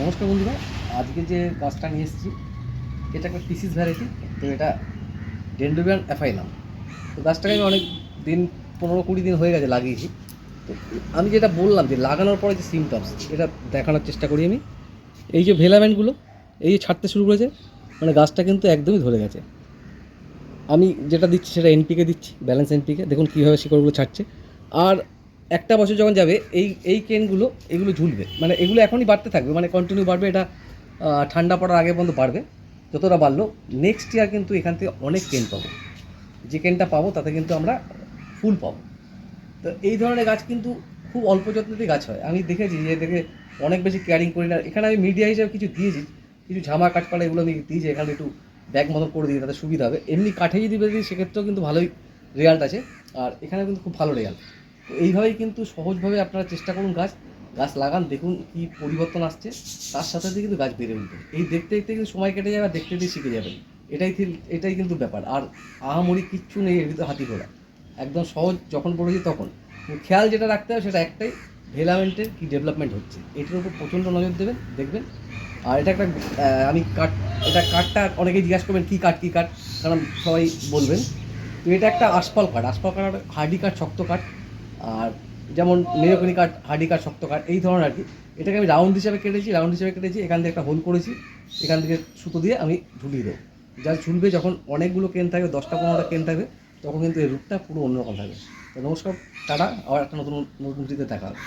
নমস্কার বন্ধুরা, আজকে যে গাছটা নিয়ে এসেছি, এটা একটা পিসিস ভ্যারাইটি তো এটা ডেন্ডোবিয়ান অ্যাফাইলাম তো গাছটাকে আমি অনেক দিন, পনেরো কুড়ি দিন হয়ে গেছে লাগিয়েছি। তো আমি যেটা বললাম যে লাগানোর পরে যে সিমটমস এটা দেখানোর চেষ্টা করি আমি। এই যে ভেলামেন্টগুলো এই যে ছাড়তে শুরু করেছে মানে গাছটা কিন্তু একদমই ধরে গেছে। আমি যেটা দিচ্ছি সেটা এনপিকে দিচ্ছি ব্যালেন্স এনপিকে দেখুন কীভাবে শিকড়গুলো ছাড়ছে। আর একটা বছর যখন যাবে, এই এই কেনগুলো, এগুলো ঝুলবে। মানে এগুলো এখনই বাড়তে থাকবে মানে কন্টিনিউ বাড়বে, এটা ঠান্ডা পড়ার আগে পর্যন্ত বাড়বে, যতটা বাড়লো নেক্সট ইয়ার কিন্তু এখান থেকে অনেক কেন পাবো। যে কেনটা পাবো, তাতে কিন্তু আমরা ফুল পাবো। তো এই ধরনের গাছ কিন্তু খুব অল্প যত্নতেই গাছ হয়। আমি দেখেছি যে দেখে অনেক বেশি কেয়ারিং করি না। এখানে আমি মিডিয়া হিসেবে কিছু দিয়েছি, কিছু ঝামা কাঠপালা এগুলো আমি দিয়েছি, এখানে একটু ব্যাগ মতো করে দিই, তাতে সুবিধা হবে। এমনি কাঠে যদি বেঁধে দিই, সেক্ষেত্রেও কিন্তু ভালোই রেজাল্ট আছে। আর এখানে কিন্তু খুব ভালো রেজাল্ট তো এইভাবেই কিন্তু সহজভাবে আপনারা চেষ্টা করুন গাছ গাছ লাগান, দেখুন কি পরিবর্তন আসছে, তার সাথে সাথে কিন্তু গাছ বেড়ে উঠবে। এই দেখতে দেখতে কিন্তু সময় কেটে যাবে আর দেখতে দেখতে শিখে যাবেন। এটাই এটাই কিন্তু ব্যাপার। আর আহামরি কিচ্ছু নেই এর ভিতরে হাতি ঘোড়া। একদম সহজ, যখন পড়েছি তখন। খেয়াল যেটা রাখতে হবে সেটা একটাই, ভেলামেন্টের কি ডেভেলপমেন্ট হচ্ছে। এটার উপর প্রচণ্ড নজর দেবেন, দেখবেন। আর এটা একটা আমি কাঠ এটা কাঠটা অনেকেই জিজ্ঞাসা করবেন, কী কাঠ কী কাঠ কারণ সবাই বলবেন। তো এটা একটা আশপাল কাঠ। আশপাল কাঠ, হার্ডি কাঠ, শক্ত কাঠ। আর যেমন মেরকনি কাঠ, হার্ডি কাঠ, শক্ত কাঠ, এই ধরনের আর কি। এটাকে আমি রাউন্ড হিসাবে কেটেছি রাউন্ড হিসাবে কেটেছি, এখান থেকে একটা হোল করেছি, এখান থেকে সুতো দিয়ে আমি ঝুলিয়ে দেবো। যা ঝুলবে যখন অনেকগুলো কেন থাকবে, দশটা, পনেরোটা কেন থাকবে, তখন কিন্তু এই রূপটা পুরো অন্যরকম থাকবে। তো নমস্কার, টাটা, আবার একটা নতুন নতুন দেখা হবে।